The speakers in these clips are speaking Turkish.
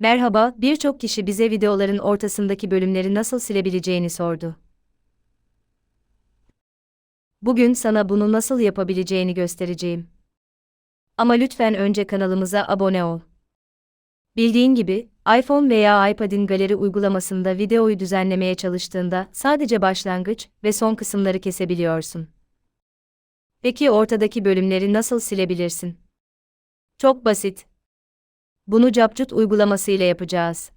Merhaba, birçok kişi bize videoların ortasındaki bölümleri nasıl silebileceğini sordu. Bugün sana bunu nasıl yapabileceğini göstereceğim. Ama lütfen önce kanalımıza abone ol. Bildiğin gibi, iPhone veya iPad'in galeri uygulamasında videoyu düzenlemeye çalıştığında sadece başlangıç ve son kısımları kesebiliyorsun. Peki ortadaki bölümleri nasıl silebilirsin? Çok basit. Bunu Capcut uygulaması ile yapacağız.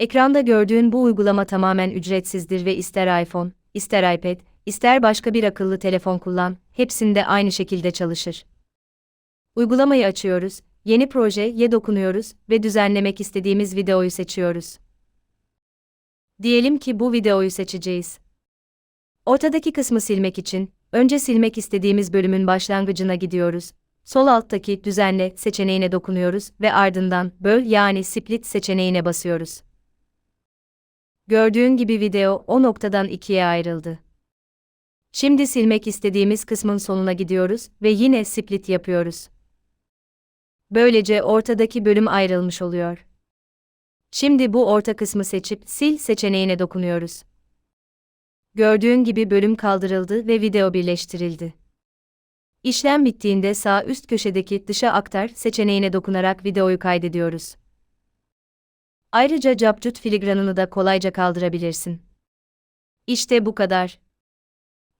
Ekranda gördüğün bu uygulama tamamen ücretsizdir ve ister iPhone, ister iPad, ister başka bir akıllı telefon kullan, hepsinde aynı şekilde çalışır. Uygulamayı açıyoruz, yeni projeye dokunuyoruz ve düzenlemek istediğimiz videoyu seçiyoruz. Diyelim ki bu videoyu seçeceğiz. Ortadaki kısmı silmek için, önce silmek istediğimiz bölümün başlangıcına gidiyoruz. Sol alttaki düzenle seçeneğine dokunuyoruz ve ardından böl yani split seçeneğine basıyoruz. Gördüğün gibi video o noktadan ikiye ayrıldı. Şimdi silmek istediğimiz kısmın sonuna gidiyoruz ve yine split yapıyoruz. Böylece ortadaki bölüm ayrılmış oluyor. Şimdi bu orta kısmı seçip sil seçeneğine dokunuyoruz. Gördüğün gibi bölüm kaldırıldı ve video birleştirildi. İşlem bittiğinde sağ üst köşedeki dışa aktar seçeneğine dokunarak videoyu kaydediyoruz. Ayrıca Capcut filigranını da kolayca kaldırabilirsin. İşte bu kadar.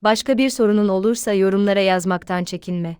Başka bir sorunun olursa yorumlara yazmaktan çekinme.